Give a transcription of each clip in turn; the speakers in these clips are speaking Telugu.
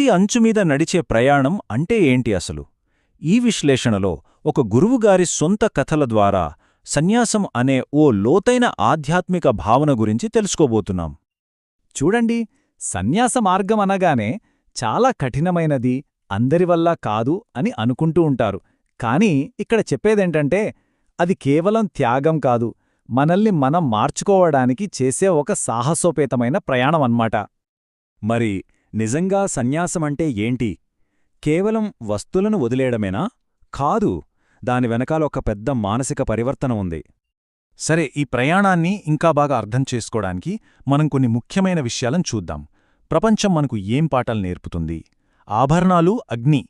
ప్రతి అంచుమీద నడిచే ప్రయాణం అంటే ఏంటి అసలు? ఈ విశ్లేషణలో ఒక గురువుగారి సొంత కథల ద్వారా సన్యాసం అనే ఓ లోతైన ఆధ్యాత్మిక భావన గురించి తెలుసుకోబోతున్నాం. చూడండి సన్యాస మార్గం అనగానే చాలా కఠినమైనది అందరివల్ల కాదు అని అనుకుంటూ ఉంటారు. కానీ ఇక్కడ చెప్పేదేంటంటే అది కేవలం త్యాగం కాదు మనల్ని మనం మార్చుకోవడానికి చేసే ఒక సాహసోపేతమైన ప్రయాణం అన్నమాట మరి నిజంగా సన్యాసమంటే ఏంటి? కేవలం వస్తులను వదిలేయడమేనా? కాదు దాని వెనకాల ఒక పెద్ద మానసిక పరివర్తన ఉంది. సరే ఈ ప్రయాణాన్ని ఇంకా బాగా అర్థం చేసుకోవడానికి మనం కొన్ని ముఖ్యమైన విషయాలను చూద్దాం. ప్రపంచం మనకు ఏం పాఠాలు నేర్పుతుంది? ఆభరణాలు అగ్ని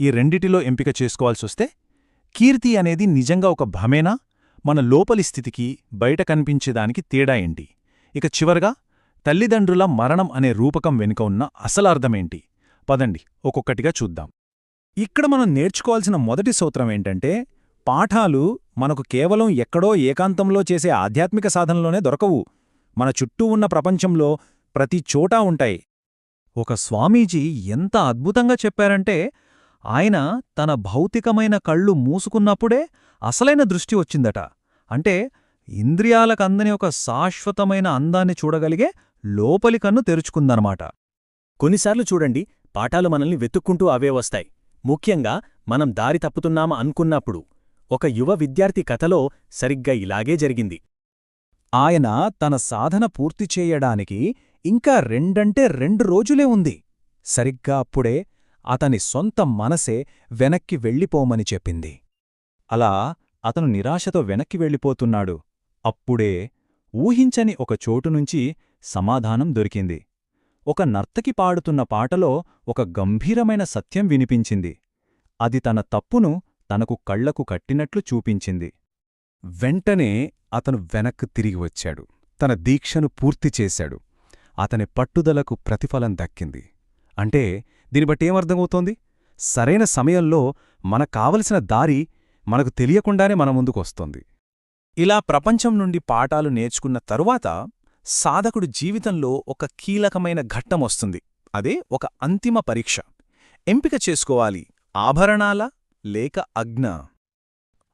ఈ రెండిటిలో ఎంపిక చేసుకోవాల్సొస్తే కీర్తి అనేది నిజంగా ఒక భమేనా మన లోపలి స్థితికి బయట కనిపించేదానికి తేడా ఏంటి? ఇక చివరగా తల్లిదండ్రుల మరణం అనే రూపకం వెనుక ఉన్న అసలార్థమేంటి పదండి ఒక్కొక్కటిగా చూద్దాం. ఇక్కడ మనం నేర్చుకోవాల్సిన మొదటి సూత్రం ఏంటంటే పాఠాలు మనకు కేవలం ఎక్కడో ఏకాంతంలో చేసే ఆధ్యాత్మిక సాధనలోనే దొరకవు. మన చుట్టూ ఉన్న ప్రపంచంలో ప్రతి చోటా ఉంటాయి. ఒక స్వామీజీ ఎంత అద్భుతంగా చెప్పారంటే ఆయన తన భౌతికమైన కళ్ళు మూసుకున్నప్పుడే అసలైన దృష్టి వచ్చిందట. అంటే ఇంద్రియాలకందని ఒక శాశ్వతమైన అందాన్ని చూడగలిగే లోపలి కన్ను తెరుచుకుందనమాట. కొన్నిసార్లు చూడండి పాఠాలు మనల్ని వెతుక్కుంటూ అవే వస్తాయి. ముఖ్యంగా మనం దారి తప్పుతున్నామా అనుకున్నప్పుడు. ఒక యువ విద్యార్థి కథలో సరిగ్గా ఇలాగే జరిగింది. ఆయన తన సాధన పూర్తి చేయడానికి ఇంకా రెండంటే రెండు రోజులే ఉంది. సరిగ్గా అప్పుడే అతని సొంత మనసే వెనక్కి వెళ్ళిపోమని చెప్పింది. అలా అతను నిరాశతో వెనక్కి వెళ్ళిపోతున్నాడు. అప్పుడే ఊహించని ఒక చోటునుంచి సమాధానం దొరికింది. ఒక నర్తకి పాడుతున్న పాటలో ఒక గంభీరమైన సత్యం వినిపించింది. అది తన తప్పును తనకు కళ్ళకు కట్టినట్లు చూపించింది. వెంటనే అతను వెనక్కు తిరిగి వచ్చాడు. తన దీక్షను పూర్తి చేశాడు. అతని పట్టుదలకు ప్రతిఫలం దక్కింది. అంటే దీని బట్టేమర్థమవుతోంది సరైన సమయంలో మన కావలసిన దారి మనకు తెలియకుండానే మన ముందుకొస్తోంది ఇలా ప్రపంచం నుండి పాఠాలు నేర్చుకున్న తరువాత సాధకుడు జీవితంలో ఒక కీలకమైన ఘట్టమొస్తుంది అదే ఒక అంతిమ పరీక్ష. ఎంపిక చేసుకోవాలి. ఆభరణాల లేక అజ్ఞ.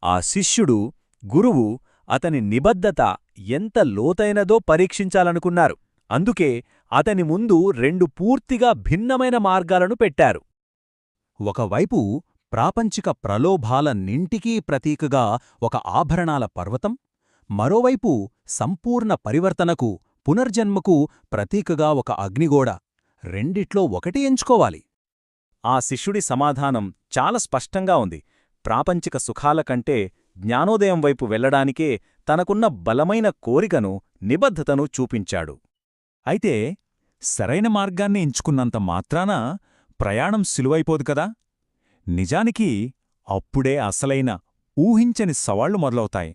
ఆ శిష్యుడు గురువు అతని నిబద్ధత ఎంత లోతైనదో పరీక్షించాలనుకున్నారు. అందుకే అతని ముందు రెండు పూర్తిగా భిన్నమైన మార్గాలను పెట్టారు. ఒకవైపు ప్రాపంచిక ప్రలోభాలన్నింటికీ ప్రతీకగా ఒక ఆభరణాల పర్వతం మరోవైపు సంపూర్ణ పరివర్తనకు పునర్జన్మకు ప్రతీకగా ఒక అగ్నిగోడ. రెండిట్లో ఒకటి ఎంచుకోవాలి. ఆ శిష్యుడి సమాధానం చాలా స్పష్టంగా ఉంది. ప్రాపంచిక సుఖాల కంటే జ్ఞానోదయం వైపు వెళ్ళడానికే తనకున్న బలమైన కోరికను నిబద్ధతను చూపించాడు. అయితే సరైన మార్గాన్ని ఎంచుకున్నంత మాత్రాన ప్రయాణం సులువైపోదు కదా? నిజానికి అప్పుడే అసలైన ఊహించని సవాళ్ళు మొదలవుతాయి.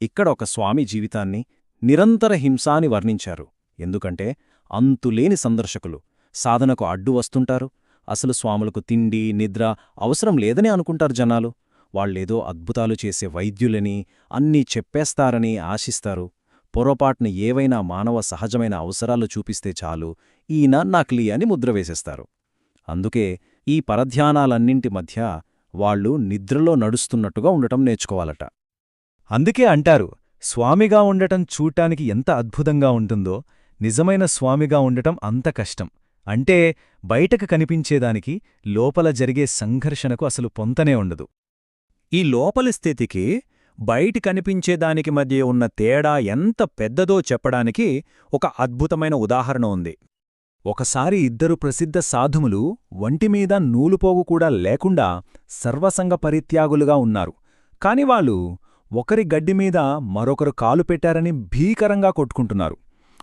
ఇక్కడ ఒక స్వామి జీవితాన్ని నిరంతర హింసాని వర్ణించారు. ఎందుకంటే అంతులేని సందర్శకులు సాధనకు అడ్డు వస్తుంటారు. అసలు స్వాములకు తిండి నిద్ర అవసరం లేదని అనుకుంటారు జనాలు. వాళ్ళేదో అద్భుతాలు చేసే వైద్యులని అన్నీ చెప్పేస్తారని ఆశిస్తారు. పొరపాటున ఏవైనా మానవ సహజమైన అవసరాలు చూపిస్తే చాలు ఈయన నకిలీ అని ముద్ర వేసేస్తారు. అందుకే ఈ పరధ్యానాలన్నింటి మధ్య వాళ్ళు నిద్రలో నడుస్తున్నట్టుగా ఉండటం నేర్చుకోవాలట. అందుకే అంటారు స్వామిగా ఉండటం చూడటానికి ఎంత అద్భుతంగా ఉంటుందో నిజమైన స్వామిగా ఉండటం అంత కష్టం. అంటే బయటకు కనిపించేదానికి లోపల జరిగే సంఘర్షణకు అసలు పొంతనే ఉండదు. ఈ లోపలి స్థితికి బయటి కనిపించేదానికి మధ్య ఉన్న తేడా ఎంత పెద్దదో చెప్పడానికి ఒక అద్భుతమైన ఉదాహరణ ఉంది. ఒకసారి ఇద్దరు ప్రసిద్ధ సాధుములు వంటిమీద నూలుపోగు కూడా లేకుండా సర్వసంగ పరిత్యాగులుగా ఉన్నారు. కాని వాళ్ళు ఒకరి గడ్డిమీద మరొకరు కాలు పెట్టారని భీకరంగా కొట్టుకుంటున్నారు.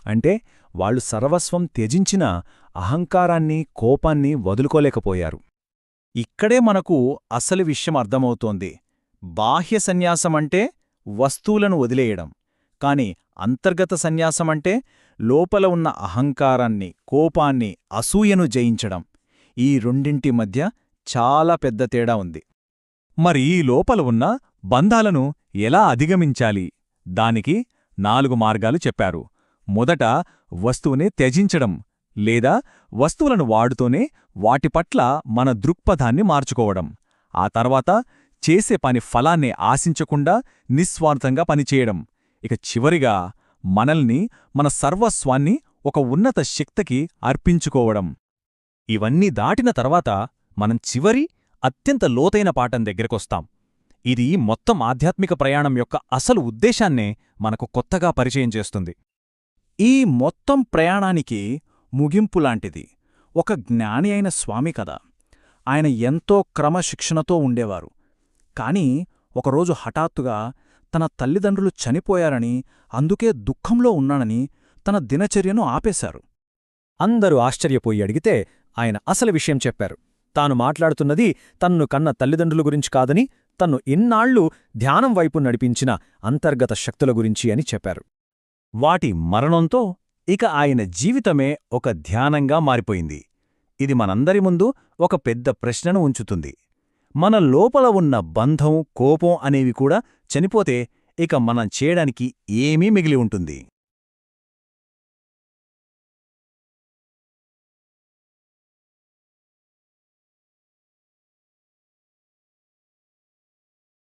అంటే వాళ్ళు సర్వస్వం త్యజించిన అహంకారాన్ని కోపాన్ని వదులుకోలేకపోయారు. ఇక్కడే మనకు అసలు విషయం అర్థమవుతోంది. బాహ్య సన్యాసమంటే వస్తువులను వదిలేయడం. కాని అంతర్గత సన్యాసమంటే లోపల ఉన్న అహంకారాన్ని కోపాన్ని అసూయను జయించడం. ఈ రెండింటి మధ్య చాలా పెద్ద తేడా ఉంది. మరి ఈ లోపల ఉన్న బంధాలను ఎలా అధిగమించాలి? దానికి నాలుగు మార్గాలు చెప్పారు. మొదట వస్తువుని త్యజించడం లేదా వస్తువులను వాడుతూనే వాటి పట్ల మన దృక్పథాన్ని మార్చుకోవడం. ఆ తర్వాత చేసే పని ఫలాన్ని ఆశించకుండా నిస్వార్థంగా పనిచేయడం. ఇక చివరిగా మనల్ని మన సర్వస్వాన్ని ఒక ఉన్నత శక్తికి అర్పించుకోవడం. ఇవన్నీ దాటిన తర్వాత మనం చివరి అత్యంత లోతైన పాఠం దగ్గరకొస్తాం. ఇది మొత్తం ఆధ్యాత్మిక ప్రయాణం యొక్క అసలు ఉద్దేశాన్నే మనకు కొత్తగా పరిచయం చేస్తుంది. ఈ మొత్తం ప్రయాణానికి ముగింపులాంటిది ఒక జ్ఞాని అయిన స్వామి కదా ఆయన ఎంతో క్రమశిక్షణతో ఉండేవారు. కాని ఒకరోజు హఠాత్తుగా తన తల్లిదండ్రులు చనిపోయారని అందుకే దుఃఖంలో ఉన్నానని తన దినచర్యను ఆపేశారు. అందరూ ఆశ్చర్యపోయి అడిగితే ఆయన అసలు విషయం చెప్పారు. తాను మాట్లాడుతున్నది తన్ను కన్న తల్లిదండ్రుల గురించి కాదని తన్ను ఇన్నాళ్ళు ధ్యానం వైపు నడిపించిన అంతర్గత శక్తుల గురించి అని చెప్పారు. వాటి మరణంతో ఇక ఆయన జీవితమే ఒక ధ్యానంగా మారిపోయింది. ఇది మనందరి ముందు ఒక పెద్ద ప్రశ్నను ఉంచుతుంది. మన లోపల ఉన్న బంధం కోపం అనేవి కూడా చనిపోతే ఇక మనం చేయడానికి ఏమీ మిగిలి ఉంటుంది.